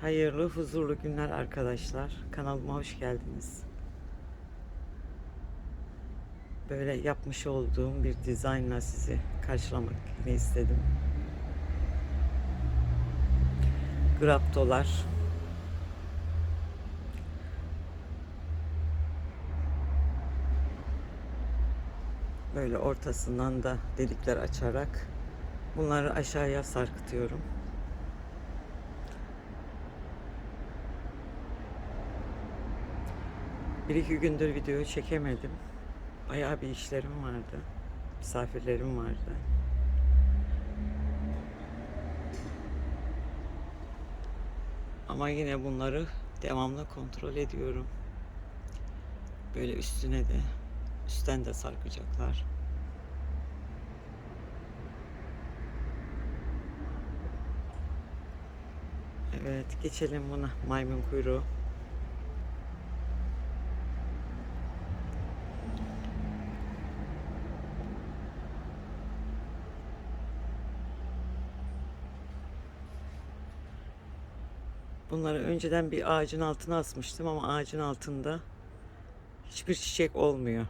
Hayırlı, huzurlu günler arkadaşlar. Kanalıma hoş geldiniz. Böyle yapmış olduğum bir dizaynla sizi karşılamak istedim. Graptolar. Böyle ortasından da delikler açarak bunları aşağıya sarkıtıyorum. Bir iki gündür video çekemedim. Bayağı bir işlerim vardı. Misafirlerim vardı. Ama yine bunları devamlı kontrol ediyorum. Böyle üstüne de üstten de sarkacaklar. Evet geçelim buna maymun kuyruğu. Bunları önceden bir ağacın altına asmıştım ama ağacın altında hiçbir çiçek olmuyor.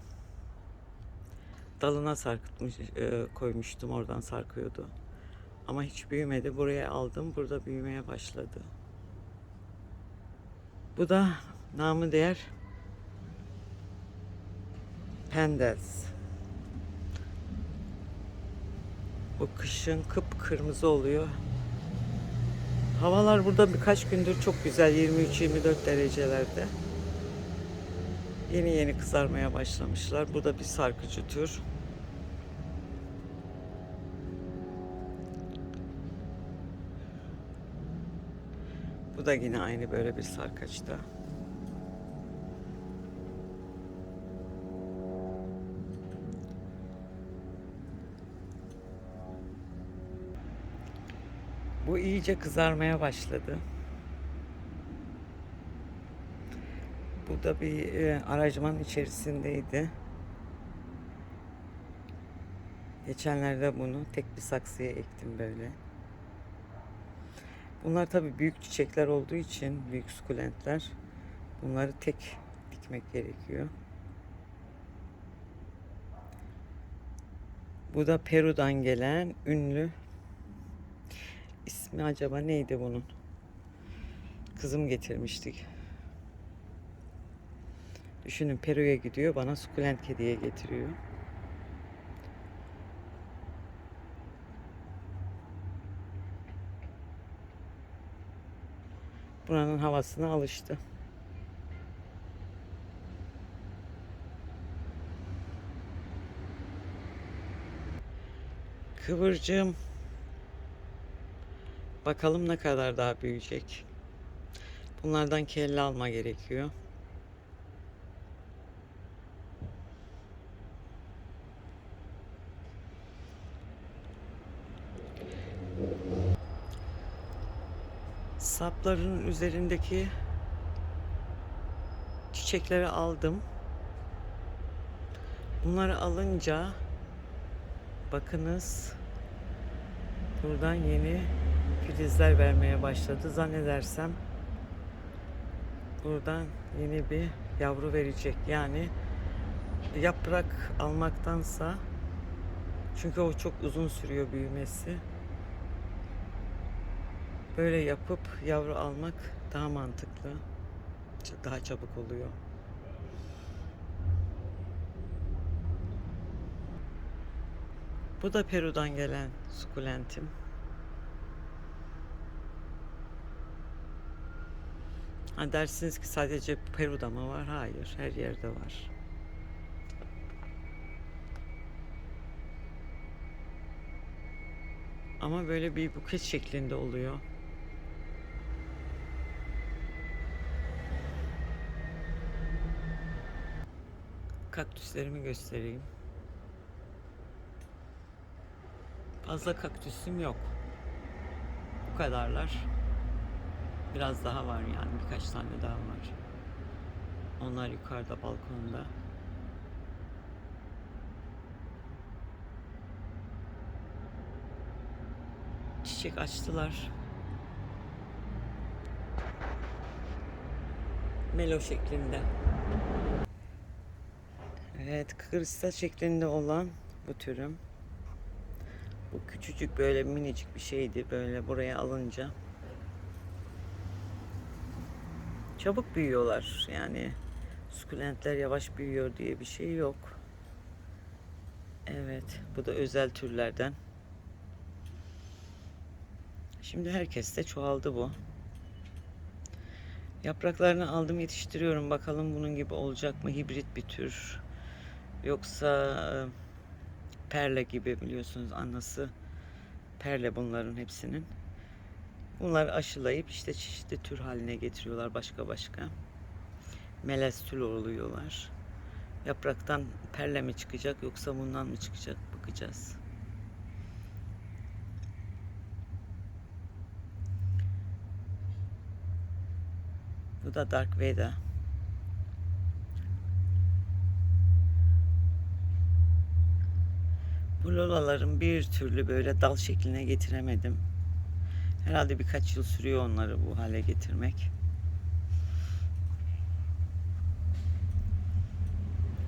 Dalına sarkıtmış e, koymuştum oradan sarkıyordu. Ama hiç büyümedi. Buraya aldım. Burada büyümeye başladı. Bu da namı değer Pendels. Bu kışın kıpkırmızı oluyor. Havalar burada birkaç gündür çok güzel 23-24 derecelerde. Yeni yeni kızarmaya başlamışlar. Bu da bir sarkıcı tür. Bu da yine aynı böyle bir sarkaçta. İyice kızarmaya başladı. Bu da bir e, aracımın içerisindeydi. Geçenlerde bunu tek bir saksıya ektim böyle. Bunlar tabii büyük çiçekler olduğu için büyük sukulentler. Bunları tek dikmek gerekiyor. Bu da Peru'dan gelen ünlü ismi acaba neydi bunun? Kızım getirmiştik. Düşünün Peru'ya gidiyor bana sukulent kediye getiriyor. Buranın havasına alıştı. Kıvırcığım bakalım ne kadar daha büyüyecek. Bunlardan kelle alma gerekiyor. Sapların üzerindeki çiçekleri aldım. Bunları alınca bakınız buradan yeni filizler vermeye başladı. Zannedersem buradan yeni bir yavru verecek. Yani yaprak almaktansa çünkü o çok uzun sürüyor büyümesi. Böyle yapıp yavru almak daha mantıklı. Daha çabuk oluyor. Bu da Peru'dan gelen sukulentim. Ha dersiniz ki sadece Peru'da mı var? Hayır, her yerde var. Ama böyle bir buket şeklinde oluyor. Kaktüslerimi göstereyim. Fazla kaktüsüm yok. Bu kadarlar. Biraz daha var yani birkaç tane daha var. Onlar yukarıda balkonda. Çiçek açtılar. Melo şeklinde. Evet, kristal şeklinde olan bu türüm. Bu küçücük böyle minicik bir şeydi böyle buraya alınca. Çabuk büyüyorlar yani. Sukulentler yavaş büyüyor diye bir şey yok. Evet, bu da özel türlerden. Şimdi herkeste çoğaldı bu. Yapraklarını aldım yetiştiriyorum. Bakalım bunun gibi olacak mı? Hibrit bir tür. Yoksa e, perle gibi biliyorsunuz anası. Perle bunların hepsinin. Bunları aşılayıp işte çeşitli tür haline getiriyorlar başka başka. Melez tür oluyorlar. Yapraktan perle mi çıkacak yoksa bundan mı çıkacak bakacağız. Bu da Dark Veda. Bu lolaların bir türlü böyle dal şekline getiremedim. Herhalde birkaç yıl sürüyor onları bu hale getirmek.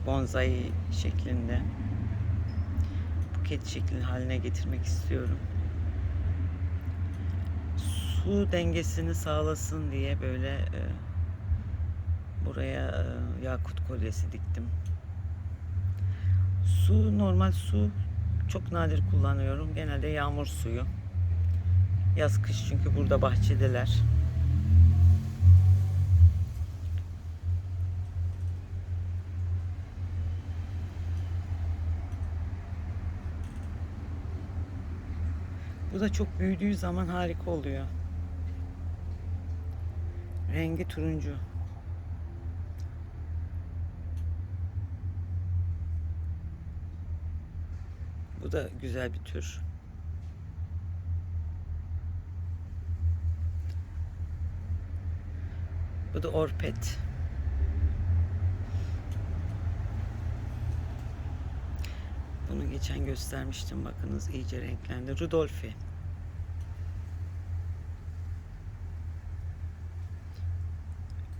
Bonsai şeklinde buket şekli haline getirmek istiyorum. Su dengesini sağlasın diye böyle e, buraya e, yakut kolyesi diktim. Su normal su çok nadir kullanıyorum. Genelde yağmur suyu. Yaz kış çünkü burada bahçedeler. Bu da çok büyüdüğü zaman harika oluyor. Rengi turuncu. Bu da güzel bir tür. Bu da orpet. Bunu geçen göstermiştim bakınız iyice renklendi. Rudolfi.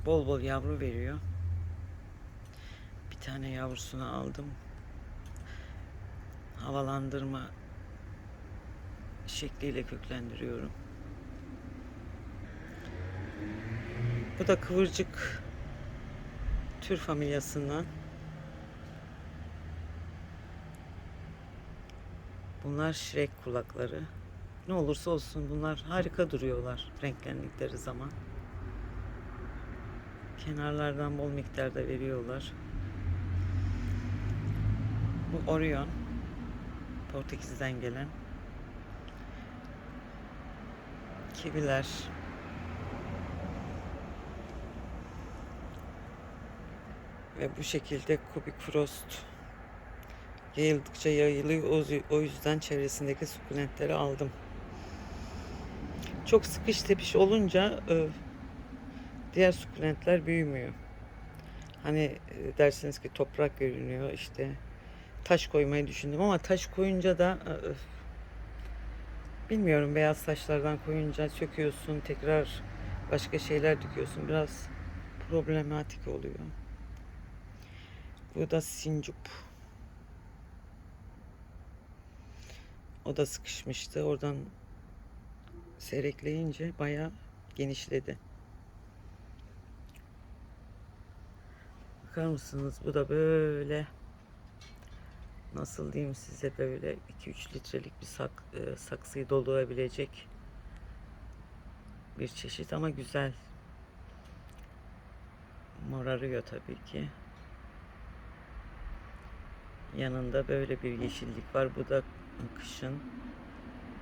Bol bol yavru veriyor. Bir tane yavrusunu aldım. Havalandırma şekliyle köklendiriyorum. Bu da kıvırcık tür familyasından. Bunlar şirek kulakları. Ne olursa olsun bunlar harika duruyorlar renklendikleri zaman. Kenarlardan bol miktarda veriyorlar. Bu Orion. Portekiz'den gelen. Kiviler. Ve bu şekilde Kubik Frost yayıldıkça yayılıyor. O yüzden çevresindeki sukulentleri aldım. Çok sıkış tepiş olunca e, diğer sukulentler büyümüyor. Hani e, dersiniz ki toprak görünüyor işte taş koymayı düşündüm ama taş koyunca da e, bilmiyorum beyaz taşlardan koyunca söküyorsun tekrar başka şeyler dikiyorsun biraz problematik oluyor. Bu da sincup. O da sıkışmıştı. Oradan seyrekleyince bayağı genişledi. Bakar mısınız? Bu da böyle nasıl diyeyim size böyle 2-3 litrelik bir sak, e, saksıyı doldurabilecek bir çeşit ama güzel. Morarıyor tabii ki. Yanında böyle bir yeşillik var. Bu da kışın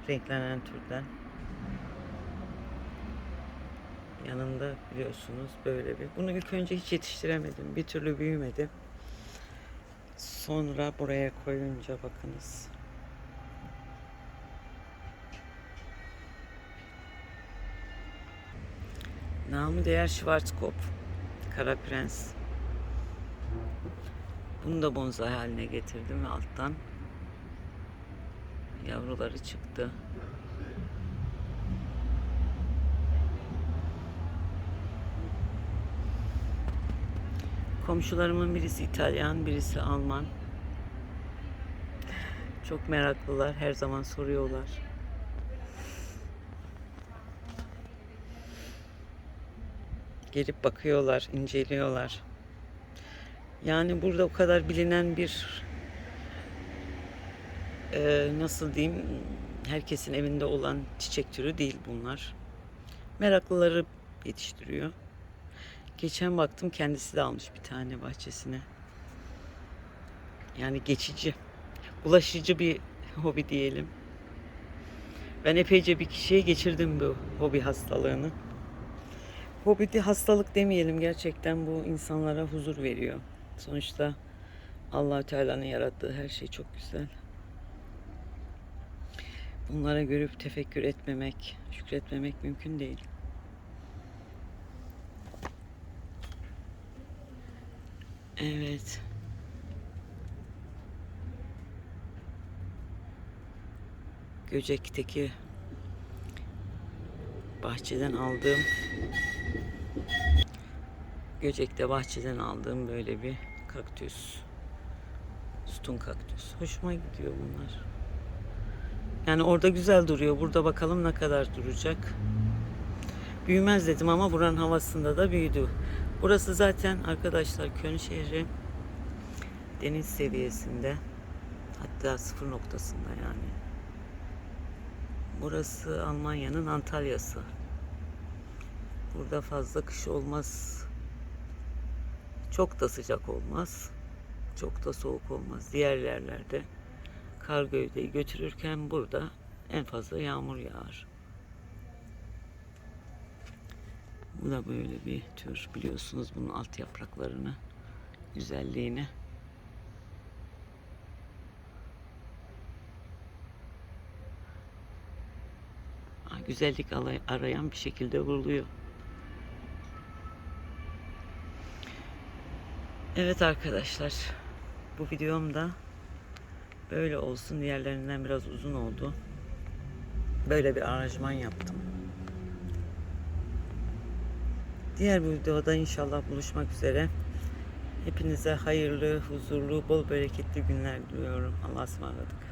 renklenen türden. Yanında biliyorsunuz böyle bir. Bunu ilk önce hiç yetiştiremedim. Bir türlü büyümedi. Sonra buraya koyunca bakınız. Namı değer Schwarzkopf. Kara Prens. Bunu da bonsai haline getirdim ve alttan yavruları çıktı. Komşularımın birisi İtalyan, birisi Alman. Çok meraklılar, her zaman soruyorlar. Gelip bakıyorlar, inceliyorlar. Yani burada o kadar bilinen bir e, nasıl diyeyim herkesin evinde olan çiçek türü değil bunlar. Meraklıları yetiştiriyor. Geçen baktım kendisi de almış bir tane bahçesine. Yani geçici, bulaşıcı bir hobi diyelim. Ben epeyce bir kişiye geçirdim bu hobi hastalığını. Hobi de hastalık demeyelim gerçekten bu insanlara huzur veriyor. Sonuçta allah Teala'nın yarattığı her şey çok güzel. Bunlara görüp tefekkür etmemek, şükretmemek mümkün değil. Evet. Göcek'teki bahçeden aldığım Göcek'te bahçeden aldığım böyle bir kaktüs. Sütun kaktüs. Hoşuma gidiyor bunlar. Yani orada güzel duruyor. Burada bakalım ne kadar duracak. Büyümez dedim ama buranın havasında da büyüdü. Burası zaten arkadaşlar Köln şehri deniz seviyesinde. Hatta sıfır noktasında yani. Burası Almanya'nın Antalya'sı. Burada fazla kış olmaz. Çok da sıcak olmaz. Çok da soğuk olmaz. Diğer yerlerde kar gövdeyi götürürken burada en fazla yağmur yağar. Bu da böyle bir tür biliyorsunuz bunun alt yapraklarını, güzelliğini. Ha, Güzellik arayan bir şekilde vuruluyor. Evet arkadaşlar, bu videom da böyle olsun. Diğerlerinden biraz uzun oldu. Böyle bir aranjman yaptım. Diğer bir videoda inşallah buluşmak üzere. Hepinize hayırlı, huzurlu, bol bereketli günler diliyorum. Allah'a ısmarladık.